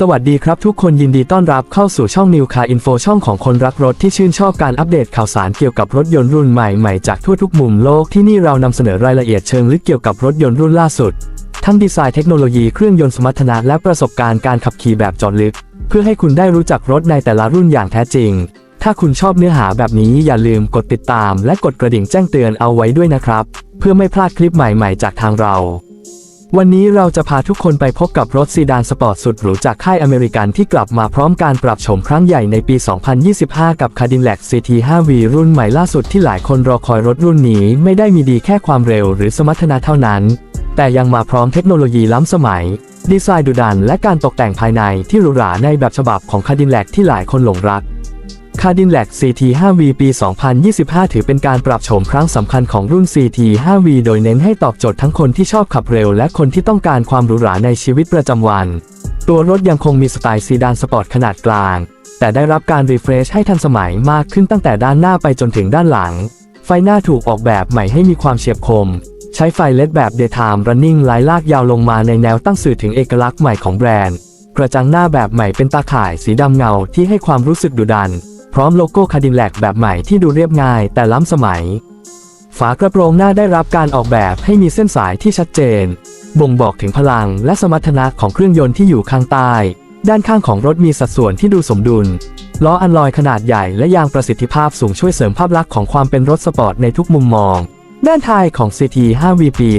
สวัสดีครับทุกคนยินดีต้อนรับเข้าสู่ช่อง New Car Info ช่องของคนรักรถที่ชื่นชอบการอัปเดตข่าวสารเกี่ยวกับรถยนต์รุ่นใหม่ๆ จากทั่วทุกมุมโลกที่นี่เรานำเสนอรายละเอียดเชิงลึกเกี่ยวกับรถยนต์รุ่นล่าสุด ทั้งดีไซน์เทคโนโลยีเครื่องยนต์สมรรถนะและประสบการณ์การขับขี่แบบจอดลึก เพื่อให้คุณได้รู้จักรถในแต่ละรุ่นอย่างแท้จริง ถ้าคุณชอบเนื้อหาแบบนี้อย่าลืมกดติดตาม และกดกระดิ่งแจ้งเตือนเอาไว้ด้วยนะครับ เพื่อไม่พลาดคลิปใหม่ ๆ จากทางเรา วันนี้เราจะพาทุกคนไปพบกับรถซีดานสปอร์ตสุดหรูจากค่ายอเมริกันที่กลับมาพร้อมการปรับโฉมครั้งใหญ่ในปี 2025 กับ Cadillac CT5V รุ่นใหม่ล่าสุดที่หลายคนรอคอยรถรุ่นนี้ไม่ได้มีดีแค่ความเร็วหรือสมรรถนะเท่านั้น แต่ยังมาพร้อมเทคโนโลยีล้ำสมัย ดีไซน์ดุดันและการตกแต่งภายในที่หรูหราในแบบฉบับของ Cadillac ที่หลายคนหลงรัก Cadillac CT5V ปี 2025 ถือเป็นการปรับโฉมครั้งสำคัญของรุ่น CT5V โดยเน้นให้ตอบโจทย์ทั้งคนที่ชอบขับเร็ว และคนที่ต้องการความหรูหราในชีวิตประจำวัน ตัวรถยังคงมีสไตล์ซีดานสปอร์ตขนาดกลาง แต่ได้รับการรีเฟรชให้ทันสมัยมากขึ้นตั้งแต่ด้านหน้าไปจนถึงด้านหลัง ไฟหน้าถูกออกแบบใหม่ให้มีความเฉียบคม ใช้ไฟเลดแบบ Daytime Running ไล่ลากยาวลงมาในแนวตั้งสื่อถึงเอกลักษณ์ใหม่ของแบรนด์ กระจังหน้าแบบใหม่เป็นตาข่ายสีดำเงาที่ให้ความรู้สึกดุดัน พร้อมโลโก้คาดิแลกแบบใหม่ที่ดูเรียบง่าย แต่ล้ำสมัย ฝากระโปรงหน้าได้รับการออกแบบให้มีเส้นสายที่ชัดเจน บ่งบอกถึงพลังและสมรรถนะของเครื่องยนต์ที่อยู่ข้างใต้ ด้านข้างของรถมีสัดส่วนที่ดูสมดุล ล้ออันลอยขนาดใหญ่และยางประสิทธิภาพสูงช่วยเสริมภาพลักษณ์ของความเป็นรถสปอร์ตในทุกมุมมอง ด้านท้ายของ CT 5V ปี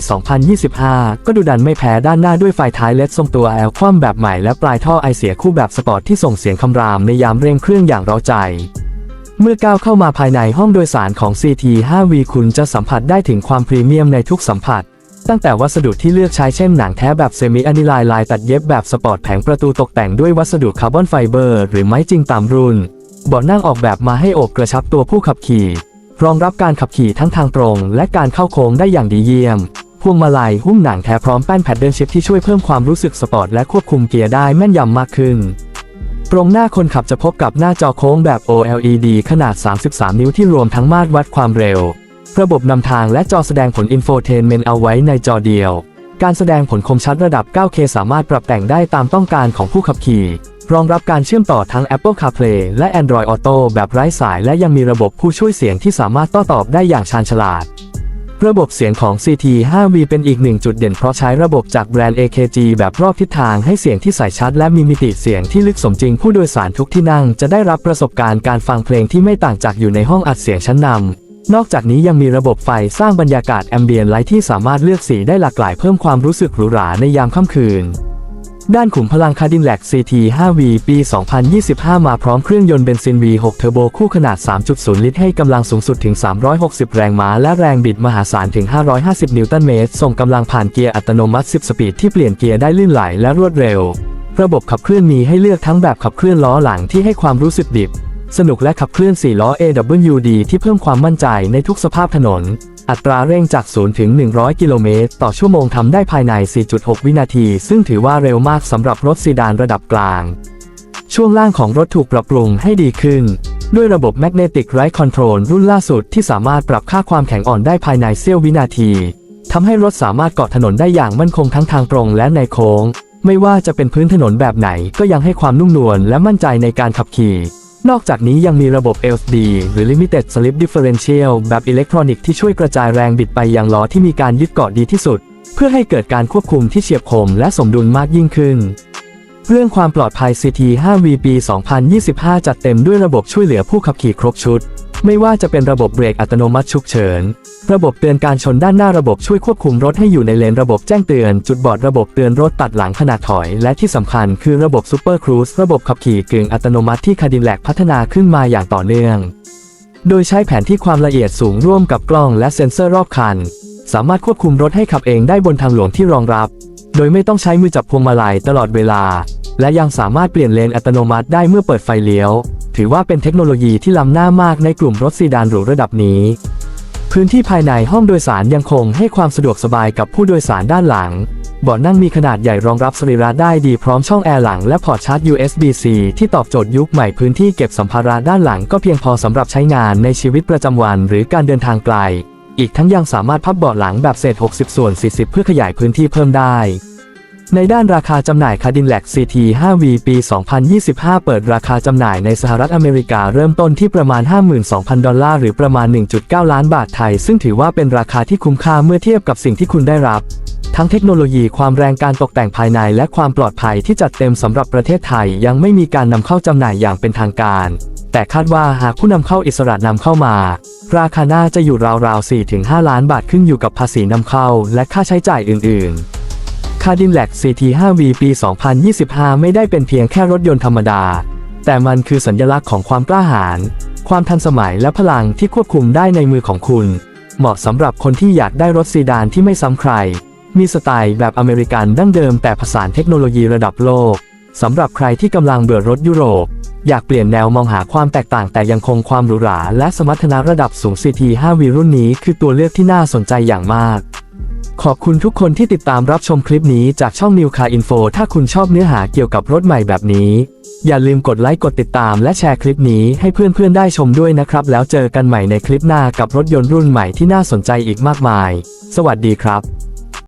2025 ก็ดูดันไม่แพ้ด้านหน้าด้วยไฟท้ายเลดทรงตัวแอลคว่ำแบบใหม่และปลายท่อไอเสียคู่แบบสปอร์ตที่ส่งเสียงคำรามในยามเร่งเครื่องอย่างเร้าใจ เมื่อก้าวเข้ามาภายในห้องโดยสารของ CT5V คุณจะสัมผัสได้ถึงความพรีเมียมในทุกสัมผัส ตั้งแต่วัสดุที่เลือกใช้เช่นหนังแท้แบบเซมิอะนิลน์ลายตัดเย็บแบบสปอร์ตแผงประตูตกแต่งด้วยวัสดุคาร์บอนไฟเบอร์หรือไม้จริงตามรุ่นเบาะนั่งออกแบบมาให้โอบกระชับตัวผู้ขับขี่ รองรับการขับขี่ทั้งทางตรง และการเข้าโค้งได้อย่างดีเยี่ยม พวงมาลัยหุ้มหนังแท้พร้อมแป้นแพดเดิลชิพที่ช่วยเพิ่มความรู้สึกสปอร์ตและควบคุมเกียร์ได้แม่นยำมากขึ้น ตรงหน้าคนขับจะพบกับหน้าจอโค้งแบบ OLED ขนาด 33 นิ้วที่รวมทั้งมาตรวัดความเร็ว ระบบนำทางและจอแสดงผลอินโฟเทนเมนต์เอาไว้ในจอเดียว การแสดงผลคมชัดระดับ 9K สามารถปรับแต่งได้ตามต้องการของผู้ขับขี่ รองรับการเชื่อมต่อทั้ง Apple CarPlay และ Android Auto แบบไร้สายและยังมีระบบผู้ช่วยเสียงที่สามารถโต้ตอบได้อย่างชาญฉลาด ระบบเสียงของ CT5V เป็นอีกหนึ่งจุดเด่นเพราะใช้ระบบจากแบรนด์ AKG แบบรอบทิศทางให้เสียงที่ใส่ชัด และมีมิติเสียงที่ลึกสมจริงผู้โดยสารทุกที่นั่ง จะได้รับประสบการณ์การฟังเพลงที่ไม่ต่างจากอยู่ในห้องอัดเสียงชั้นนำนอกจากนี้ยังมีระบบไฟสร้างบรรยากาศแอมเบียนไลท์ที่สามารถเลือกสีได้หลากหลายเพิ่มความรู้สึกหรูหราในยามค่ำคืน ด้านขุมพลังคาดินแลก CT5V ปี 2025 มาพร้อมเครื่องยนต์เบนซิน V6 เทอร์โบคู่ขนาด 3.0 ลิตรให้กำลังสูงสุดถึง 360 แรงม้า และแรงบิดมหาศาลถึง 550 นิวตันเมตร ส่งกำลังผ่านเกียร์อัตโนมัติ 10 สปีดที่เปลี่ยนเกียร์ได้ลื่นไหลและรวดเร็ว ระบบขับเคลื่อนมีให้เลือกทั้งแบบขับเคลื่อนล้อหลังที่ให้ความรู้สึกดิบ สนุกและขับเคลื่อน4ล้อ AWD ที่เพิ่มความมั่นใจในทุกสภาพถนน อัตราเร่งจาก 0 ถึง 100 กิโลเมตร ต่อชั่วโมงทำได้ภายใน 4.6 วินาที ซึ่งถือว่าเร็วมากสำหรับรถซีดานระดับกลาง ช่วงล่างของรถถูกปรับปรุงให้ดีขึ้น ด้วยระบบ Magnetic Ride Control รุ่นล่าสุดที่สามารถปรับค่าความแข็งอ่อนได้ภายในเสี้ยววินาทีทำให้รถสามารถเกาะถนนได้อย่างมั่นคงทั้งทางตรงและในโค้ง ไม่ว่าจะเป็นพื้นถนนแบบไหนก็ยังให้ความนุ่มนวลและมั่นใจในการขับขี่ นอกจากนี้ยังมีระบบ LSD หรือ Limited Slip Differential แบบอิเล็กทรอนิกส์ที่ช่วยกระจายแรงบิดไปยังล้อที่มีการยึดเกาะดีที่สุด เพื่อให้เกิดการควบคุมที่เฉียบคมและสมดุลมากยิ่งขึ้น เรื่องความปลอดภัย CT5V ปี 2025 จัดเต็มด้วยระบบช่วยเหลือผู้ขับขี่ครบชุด ไม่ว่าจะเป็นระบบเบรกอัตโนมัติฉุกเฉิน ระบบเตือนการชนด้านหน้าระบบช่วยควบคุมรถให้อยู่ในเลนระบบแจ้งเตือน จุดบอดระบบเตือนรถตัดหลังขนาดถอย และที่สำคัญคือระบบ Super Cruise ระบบขับขี่กึ่งอัตโนมัติที่คาดินแลกพัฒนาขึ้นมาอย่างต่อเนื่อง โดยใช้แผนที่ความละเอียดสูงร่วมกับกล้องและเซ็นเซอร์รอบคัน สามารถควบคุมรถให้ขับเองได้บนทางหลวงที่รองรับ โดยไม่ต้องใช้มือจับพวงมาลัยตลอดเวลา และยังสามารถเปลี่ยนเลนอัตโนมัติได้เมื่อเปิดไฟเลี้ยว ถือว่าเป็นเทคโนโลยีที่ล้ำหน้ามากในกลุ่มรถซีดานหรูระดับนี้ พื้นที่ภายในห้องโดยสารยังคงให้ความสะดวกสบายกับผู้โดยสารด้านหลังเบาะนั่งมีขนาดใหญ่รองรับสรีระได้ดีพร้อมช่องแอร์หลังและพอร์ตชาร์จ USB-C ที่ตอบโจทย์ยุคใหม่พื้นที่เก็บสัมภาระด้านหลังก็เพียงพอสำหรับใช้งานในชีวิตประจำวันหรือการเดินทางไกล อีกทั้งยังสามารถพับเบาะหลังแบบเศษ 60 ส่วน 40 เพื่อขยายพื้นที่เพิ่มได้ ในด้านราคาจำหน่าย Cadillac CT 5V ปี 2025 เปิดราคาจำหน่ายในสหรัฐอเมริกาเริ่มต้นที่ประมาณ 52,000 ดอลลาร์หรือประมาณ 1.9 ล้านบาทไทย ซึ่งถือว่าเป็นราคาที่คุ้มค่าเมื่อเทียบกับสิ่งที่คุณได้รับ ทั้งเทคโนโลยีความแรงการตกแต่งภายในและความปลอดภัยที่จัดเต็มสำหรับประเทศไทย ยังไม่มีการนำเข้าจำหน่ายอย่างเป็นทางการ แต่คาดว่าหากผู้นำเข้าอิสระนำเข้ามา ราคาน่าจะอยู่ราวๆ 4-5 ล้านบาทขึ้นอยู่กับภาษีนำเข้า และค่าใช้จ่ายอื่น ๆ Cadillac CT5V ปี 2025 ไม่ได้เป็นเพียงแค่รถยนต์ธรรมดา แต่มันคือสัญลักษณ์ของความกล้าหาญ ความทันสมัยและพลังที่ควบคุมได้ในมือของคุณ เหมาะสำหรับคนที่อยากได้รถซีดานที่ไม่ซ้ำใคร มีสไตล์แบบอเมริกันดั้งเดิมแต่ผสานเทคโนโลยีระดับโลก สำหรับใครที่กำลังเบื่อรถยุโรป อยากเปลี่ยนแนวมองหาความแตกต่างแต่ยังคงความหรูหราและสมรรถนะระดับสูง CT5V รุ่นนี้คือตัวเลือกที่น่าสนใจอย่างมาก ขอบคุณทุกคนที่ติดตามรับชมคลิปนี้จากช่อง New Car Info ถ้าคุณชอบเนื้อหาเกี่ยวกับรถใหม่แบบนี้ อย่าลืมกดไลค์กดติดตามและแชร์คลิปนี้ให้เพื่อนๆได้ชมด้วยนะครับ แล้วเจอกันใหม่ในคลิปหน้ากับรถยนต์รุ่นใหม่ที่น่าสนใจอีกมากมาย สวัสดีครับ